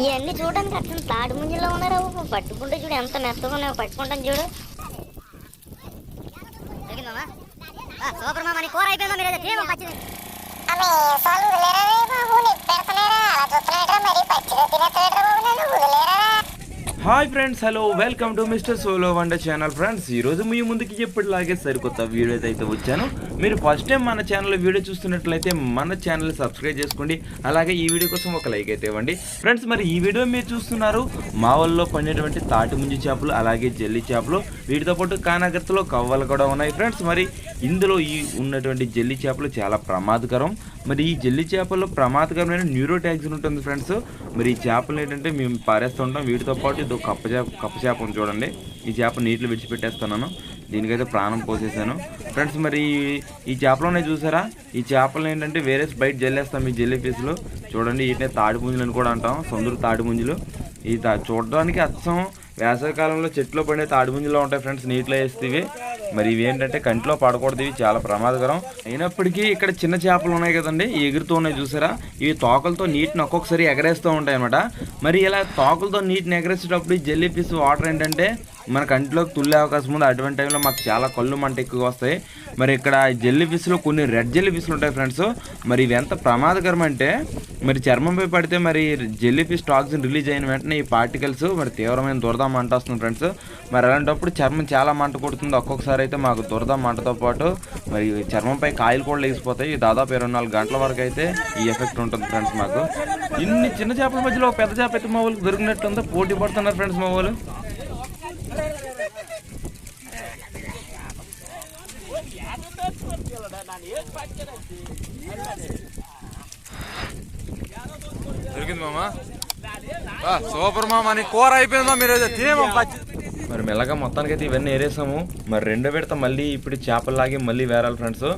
ఇవన్నీ చూడడానికి అట్లా తాడు ముంజులో ఉన్నారా. పట్టుకుంటే చూడు ఎంత మెత్తగా ఉన్నాయో పట్టుకుంటాను చూడు. సూపర్ మామ కూర అయిపోయిందా మీరు పచ్చిది? అమ్మే సాలు వదిలేరా బాబు? నీకు పెడతలేరా? అలా చూస్తున్నాడరా మరి? పచ్చిగా తినేస్తాడరా బాబు నన్ను? వదిలేరా hi friends hello welcome to mister solo wonder channel friends ఈరోజు మీ ముందుకి ఎప్పటిలాగే సరికొత్త వీడియో అయితే వచ్చాను. మీరు ఫస్ట్ టైం మన ఛానల్ వీడియో చూస్తున్నట్లయితే మన ఛానల్ సబ్స్క్రైబ్ చేసుకోండి. అలాగే ఈ వీడియో కోసం ఒక లైక్ అయితే ఇవ్వండి. ఫ్రెండ్స్ మరి ఈ వీడియో మీరు చూస్తున్నారు మా వాళ్ళలో పండేటువంటి తాటి ముంజి చేపలు అలాగే జల్లి చేపలు వీటితో పాటు కానాగర్తలో కవ్వలు కూడా ఉన్నాయి. ఫ్రెండ్స్ మరి ఇందులో ఈ ఉన్నటువంటి జల్లి చేపలు చాలా ప్రమాదకరం. మరి ఈ జల్లి చేపల్లో ప్రమాదకరమైన న్యూరోటాక్సిన్ ఉంటుంది ఫ్రెండ్స్. మరి ఈ చేపలు ఏంటంటే మేము పారేస్తుంటాం వీటితో పాటు ఇది ఒక కప్ప చేప కప్ప చేప ఉంది చూడండి. ఈ చేప నీటిలో విడిచిపెట్టేస్తున్నాను. దీనికైతే ప్రాణం పోసేసాను. ఫ్రెండ్స్ మరి ఈ- చేపలోనే చూసారా? ఈ చేపలు ఏంటంటే వేరే బయట జల్లేస్తాం ఈ జెల్లీ పీసులు. చూడండి వీటినే తాడి అని కూడా అంటాం. సొందూరు తాడిపుంజులు. ఈ తా చూడడానికి అచ్చం వేసవికాలంలో చెట్లో పడే తాడిముంజలో ఉంటాయి ఫ్రెండ్స్ నీటిలో వేస్తే మరి ఇవి ఏంటంటే కంటిలో పడకూడదు ఇవి చాలా ప్రమాదకరం. అయినప్పటికీ ఇక్కడ చిన్న చేపలు ఉన్నాయి కదండి ఎగురుతూ ఉన్నాయి చూసారా? ఇవి తోకలతో నీటిని ఒక్కొక్కసారి ఎగరేస్తూ ఉంటాయి అనమాట మరి ఇలా తోకలతో నీటిని ఎగరేసేటప్పుడు ఈ జెల్లీ ఫిష్ వాటర్ ఏంటంటే మన కంటిలోకి తుల్లే అవకాశం ఉంది. అటువంటి టైంలో మాకు చాలా కళ్ళు మంట ఎక్కువ వస్తాయి. మరి ఇక్కడ జెల్లీ ఫిష్లో కొన్ని రెడ్ జెల్లీ ఫిష్లు ఉంటాయి ఫ్రెండ్స్ మరి ఇవి ఎంత ప్రమాదకరం అంటే మరి చర్మంపై పడితే మరి జెల్లీ ఫిష్ టాక్సిన్ రిలీజ్ అయిన వెంటనే ఈ పార్టికల్స్ మరి తీవ్రమైన దురద మంట వస్తుంది ఫ్రెండ్స్ మరి అలాంటప్పుడు చర్మం చాలా మంట కొడుతుంది. ఒక్కొక్కసారి అయితే మాకు దురద మంటతో పాటు మరి చర్మంపై కాయలు కూడా లేచిపోతాయి. దాదాపు ఇరవై నాలుగు గంటల వరకు అయితే ఈ ఎఫెక్ట్ ఉంటుంది ఫ్రెండ్స్ మాకు. ఇన్ని చిన్న చేపల మధ్యలో పెద్ద చేప అయితే మా వాళ్ళకి దొరికినట్టుందో పోటీ పడుతున్నారు ఫ్రెండ్స్ మా వాళ్ళు దొరికింది మామా? సూపర్ మామా నీ కూర అయిపోయిందా మీరు తినేమా మరి మెల్లగా మొత్తానికి అయితే ఇవన్నీ ఏరేసాము. మరి రెండో విడత మళ్ళీ ఇప్పుడు చేపలు లాగి మళ్ళీ వేరాలి ఫ్రెండ్స్.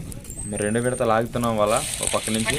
మరి రెండో విడత లాగుతున్నాం వాళ్ళ ఒక పక్క నుంచి.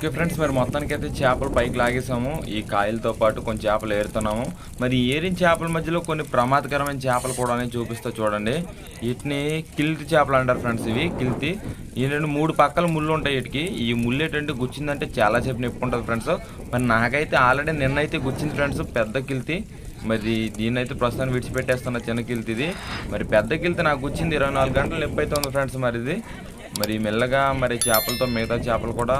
ఓకే ఫ్రెండ్స్ మరి మొత్తానికి అయితే చేపలు పైకి లాగేసాము. ఈ కాయలతో పాటు కొన్ని చేపలు ఏరుతున్నాము. మరి ఏరిన చేపల మధ్యలో కొన్ని ప్రమాదకరమైన చేపలు కూడా ఉన్నాయి చూపిస్తా చూడండి. వీటిని కిల్తి చేపలు అంటారు ఫ్రెండ్స్ ఇవి కిల్తి. ఏంటంటే మూడు పక్కల ముళ్ళు ఉంటాయి వీటికి. ఈ ముళ్ళు ఏంటంటే గుచ్చిందంటే చాలా చెప్పు నొప్పి ఉంటుంది ఫ్రెండ్స్. మరి నాకైతే ఆల్రెడీ నిన్నైతే గుచ్చింది ఫ్రెండ్స్ పెద్ద కిల్తి. మరి దీన్ని అయితే ప్రస్తుతానికి విడిచిపెట్టేస్తున్న చిన్న కిల్తి ఇది. మరి పెద్ద కిల్తి నాకు గుచ్చింది ఇరవై నాలుగు గంటలు నొప్పి అయితే ఉంది ఫ్రెండ్స్ మరి ఇది. మరి మెల్లగా మరి చేపలతో మిగతా చేపలు కూడా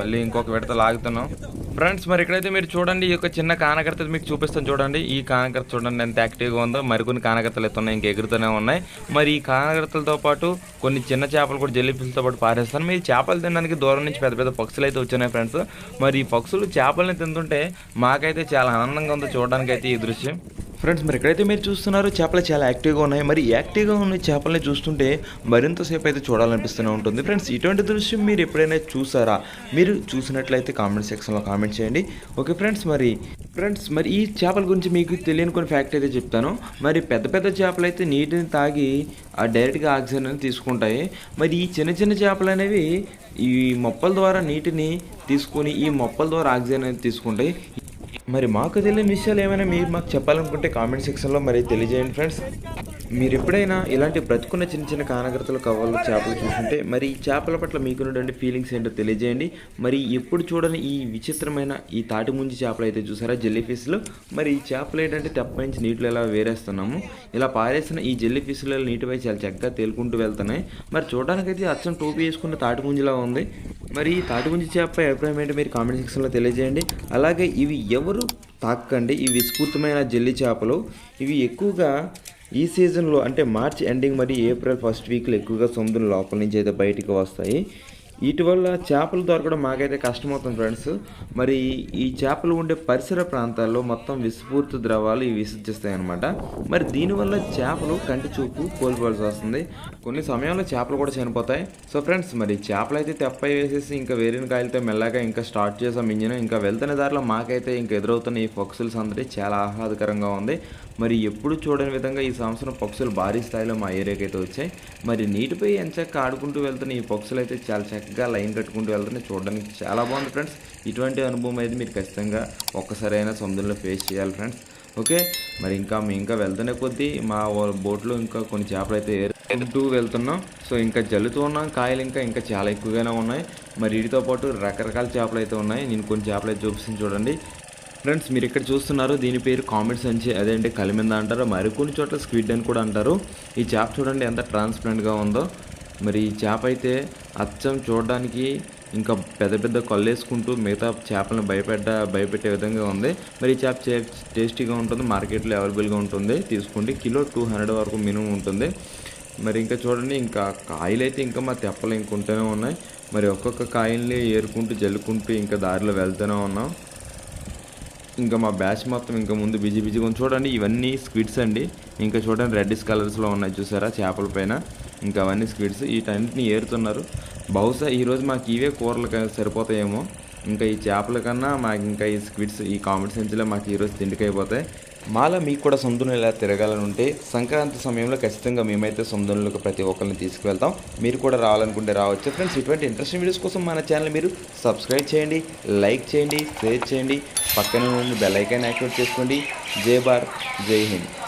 మళ్ళీ ఇంకొక విడత లాగుతున్నాం. ఫ్రెండ్స్ మరి ఇక్కడైతే మీరు చూడండి ఈ యొక్క చిన్న కానకర్త మీకు చూపిస్తాను చూడండి. ఈ కానకర్త చూడండి ఎంత యాక్టివ్గా ఉందో మరికొన్ని కానకర్తలు అయితే ఉన్నాయి ఇంక ఎగురుతూనే ఉన్నాయి. మరి ఈ కానకర్తలతో పాటు కొన్ని చిన్న చేపలు కూడా జెల్లీ పాటు పారేస్తాను. మీరు చేపలు తినడానికి దూరం నుంచి పెద్ద పెద్ద పక్షులు అయితే వచ్చినాయి ఫ్రెండ్స్ మరి ఈ పక్షులు చేపల్ని తింటుంటే మాకైతే చాలా ఆనందంగా ఉంది చూడడానికి అయితే ఈ దృశ్యం. ఫ్రెండ్స్ మరి ఎక్కడైతే మీరు చూస్తున్నారో చేపలు చాలా యాక్టివ్గా ఉన్నాయి. మరి యాక్టివ్గా ఉన్న చేపల్ని చూస్తుంటే మరింతసేపు అయితే చూడాలనిపిస్తూనే ఉంటుంది. ఫ్రెండ్స్ ఇటువంటి దృశ్యం మీరు ఎప్పుడైనా చూసారా? మీరు చూసినట్లయితే కామెంట్ సెక్షన్లో కామెంట్ చేయండి. ఓకే ఫ్రెండ్స్ మరి ఫ్రెండ్స్ మరి ఈ చేపల గురించి మీకు తెలియని కొన్ని ఫ్యాక్ట్ అయితే చెప్తాను. మరి పెద్ద పెద్ద చేపలు అయితే నీటిని తాగి ఆ డైరెక్ట్గా ఆక్సిజన్ తీసుకుంటాయి. మరి ఈ చిన్న చిన్న చేపలు అనేవి ఈ మొప్పల ద్వారా నీటిని తీసుకొని ఈ మొప్పల ద్వారా ఆక్సిజన్ అనేది తీసుకుంటాయి. మరి మాకు తెలియని విషయాలు ఏమైనా మీరు మాకు చెప్పాలనుకుంటే కామెంట్ సెక్షన్లో మరి తెలియజేయండి ఫ్రెండ్స్ మీరు ఎప్పుడైనా ఇలాంటి బ్రతుకున్న చిన్న చిన్న కానగ్రతలు కవ్వలు చేపలు చూస్తుంటే మరి ఈ చేపల పట్ల మీకున్నటువంటి ఫీలింగ్స్ ఏంటో తెలియజేయండి. మరి ఎప్పుడు చూడని ఈ విచిత్రమైన ఈ తాటి ముంచి చేపలు అయితే చూసారా జెల్లీ ఫిష్లు మరి ఈ చేపలు ఏంటంటే తెప్ప నుంచి నీటిలో ఎలా వేరేస్తున్నాము? ఇలా పారేసిన ఈ జెల్లీ ఫిష్లు నీటిపై చాలా చక్కగా తేలుకుంటూ వెళ్తున్నాయి. మరి చూడడానికైతే అచ్చం టోపీ వేసుకున్న తాటి ముంజిలా ఉంది. మరి ఈ తాటి ముంచి చేపపై అభిప్రాయం ఏంటో మీరు కామెంట్ సెక్షన్లో తెలియజేయండి. అలాగే ఇవి ఎవరు తాకండి? ఇవి విస్ఫూర్తమైన జల్లి చేపలు. ఇవి ఎక్కువగా ఈ సీజన్లో అంటే మార్చ్ ఎండింగ్ మరియు ఏప్రిల్ ఫస్ట్ వీక్లో ఎక్కువగా సముద్రం లోపల నుంచి అయితే బయటికి వస్తాయి. వీటి వల్ల చేపలు దొరకడం మాకైతే కష్టమవుతుంది ఫ్రెండ్స్. మరి ఈ చేపలు ఉండే పరిసర ప్రాంతాల్లో మొత్తం విస్ఫూర్తి ద్రవాలు ఇవి విసర్జిస్తాయి అనమాట మరి దీనివల్ల చేపలు కంటి చూపు కోల్పోవాల్సి వస్తుంది. కొన్ని సమయంలో చేపలు కూడా చనిపోతాయి. సో ఫ్రెండ్స్ మరి చేపలు అయితే తెప్పై వేసేసి ఇంకా వేరిన కాయలతో మెల్లగా ఇంకా స్టార్ట్ చేసాం ఇంజిన్. ఇంకా వెళ్తున్న దారిలో మాకైతే ఇంకా ఎదురవుతున్న ఈ పక్షుల సందడి చాలా ఆహ్లాదకరంగా ఉంది. మరి ఎప్పుడు చూడని విధంగా ఈ సంవత్సరం పక్షులు భారీ స్థాయిలో మా ఏరియాకి అయితే వచ్చాయి. మరి నీటిపై ఎంచక్క ఆడుకుంటూ వెళ్తున్న ఈ పక్షులు అయితే చాలా చక్కగా లైన్ కట్టుకుంటూ వెళ్తున్నాయి చూడడానికి చాలా బాగుంది ఫ్రెండ్స్. ఇటువంటి అనుభవం అయితే మీరు ఖచ్చితంగా ఒక్కసారైనా సముద్రంలో ఫేస్ చేయాలి ఫ్రెండ్స్. ఓకే? మరి ఇంకా మేము ఇంకా వెళ్తున్న కొద్దీ మా బోట్లో ఇంకా కొన్ని చేపలు అయితే ఏరుకుంటూ వెళ్తున్నాం. సో ఇంకా జల్లుతూ ఉన్నాం. కాయలు ఇంకా ఇంకా చాలా ఎక్కువగానే ఉన్నాయి. మరి వీటితో పాటు రకరకాల చేపలు అయితే ఉన్నాయి. నేను కొన్ని చేపలు అయితే చూపిస్తుంది చూడండి. ఫ్రెండ్స్ మీరు ఇక్కడ చూస్తున్నారు దీని పేరు కామెంట్స్ సంచి. అదేంటి కలిమింద అంటారు మరికొన్ని చోట్ల స్క్విడ్ అని కూడా అంటారు. ఈ చేప చూడండి ఎంత ట్రాన్స్పరెంట్గా ఉందో. మరి ఈ చేప అయితే అచ్చం చూడడానికి ఇంకా పెద్ద పెద్ద కళ్ళేసుకుంటూ మిగతా చేపలను భయపెట్ట భయపెట్టే విధంగా ఉంది. మరి ఈ చేప చే- టేస్టీగా ఉంటుంది మార్కెట్లో అవైలబుల్గా ఉంటుంది. తీసుకోండి కిలో టూ హండ్రెడ్ వరకు మినిమం ఉంటుంది. మరి ఇంకా చూడండి ఇంకా కాయలు అయితే ఇంకా మా తెప్పలు ఇంకుంటూనే ఉన్నాయి. మరి ఒక్కొక్క కాయల్ని ఏరుకుంటూ జల్లుకుంటూ ఇంకా దారిలో వెళ్తూనే ఉన్నాం. ఇంకా మా బ్యాచ్ మొత్తం ఇంకా ముందు బిజీ బిజీగా ఉంది. చూడండి ఇవన్నీ స్క్విడ్స్ అండి. ఇంకా చూడండి రెడ్డిస్ కలర్స్లో ఉన్నాయి చూసారా చేపల పైన. ఇంకా అవన్నీ స్క్విడ్స్. వీటన్నిటిని ఏరుతున్నారు. బహుశా ఈరోజు మాకు ఇవే కూరలు సరిపోతాయేమో. ఇంకా ఈ చేపల కన్నా మాకు ఇంకా ఈ స్క్విడ్స్ ఈ కామెడీ సెంచులో మాకు ఈరోజు తిండికి అయిపోతాయి మాల మీకు కూడా సొంతంలో ఇలా తిరగాలని ఉంటే సంక్రాంతి సమయంలో ఖచ్చితంగా మేమైతే సొంతంలోకి ప్రతి ఒక్కరిని తీసుకువెళ్తాం. మీరు కూడా రావాలనుకుంటే రావచ్చు. ఫ్రెండ్స్ ఇటువంటి ఇంట్రెస్టింగ్ వీడియోస్ కోసం మన ఛానల్ మీరు సబ్స్క్రైబ్ చేయండి లైక్ చేయండి షేర్ చేయండి. పక్కన నుండి బెల్ ఐకాన్ యాక్టివేట్ చేసుకోండి. జై భారత్ జై హింద్.